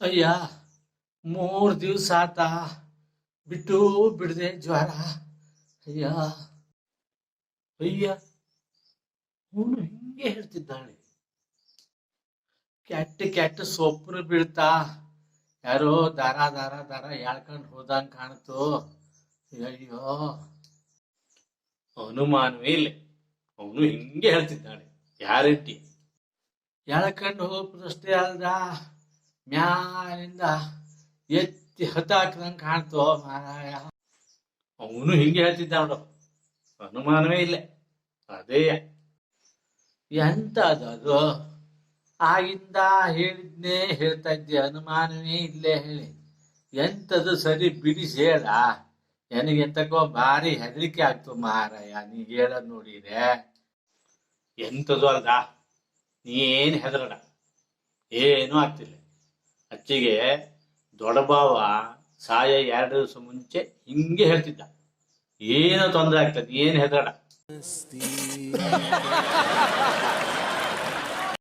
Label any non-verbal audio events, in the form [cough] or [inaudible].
ಅಯ್ಯ, ಮೂರು ದಿವಸ ಆತ ಬಿಟ್ಟು ಬಿಡದೆ ಜ್ವರ ಅಯ್ಯ ಅಯ್ಯ, ಅವನು ಹಿಂಗೆ ಹೇಳ್ತಿದ್ದಾಳೆ. ಕೆಟ್ಟ ಕೆಟ್ಟ ಸೊಪ್ಪು ಬೀಳ್ತಾ ಯಾರೋ ದಾರ ದಾರ ದಾರ ಎಳ್ಕೊಂಡು ಹೋದಂಗೆ ಕಾಣ್ತು. ಅಯ್ಯೋ ಅನುಮಾನವೇ ಇಲ್ಲ. ಅವನು ಹಿಂಗೆ ಹೇಳ್ತಿದ್ದಾಳೆ. ಗ್ಯಾರಂಟಿ ಎಳ್ಕೊಂಡು ಹೋಗೋದಷ್ಟೇ ಅಲ್ದ? ಮ್ಯಾಲಿಂದ ಎತ್ತಿ ಹತ್ತಾಕ್ದಂಗೆ ಕಾಣ್ತು. ಮಾರಾಯ ಅವನು ಹಿಂಗೆ ಹೇಳ್ತಿದ್ದ ನೋಡು. ಅನುಮಾನವೇ ಇಲ್ಲ. ಅದೇ. ಎಂತದು ಅದು ಆಗಿಂದ ಹೇಳಿದ್ನೇ ಹೇಳ್ತಾ ಇದ್ದೆ. ಅನುಮಾನವೇ ಇಲ್ಲೇ ಹೇಳಿ. ಎಂತದು ಸರಿ ಬಿಡಿಸಿ ಹೇಳ ಎಂತಕೋ ಭಾರಿ ಹೆದರಿಕೆ ಆಗ್ತು ಮಹಾರಾಯ ನೀ ಹೇಳೋದು ನೋಡಿದ್ರೆ ಎಂತದು ಅಲ್ದ ನೀ ಏನು ಹೆದರಡ? ಏನೂ ಆಗ್ತಿಲ್ಲ. ಅಚ್ಚಿಗೆ ದೊಡ್ಡಬಾವ ಸಾಯ ಎರಡು ದಿವಸ ಮುಂಚೆ ಹಿಂಗೆ ಹೇಳ್ತಿದ್ದ. ಏನೋ ತೊಂದರೆ ಆಗ್ತದೆ ಏನು ಹೆದರಡ [laughs]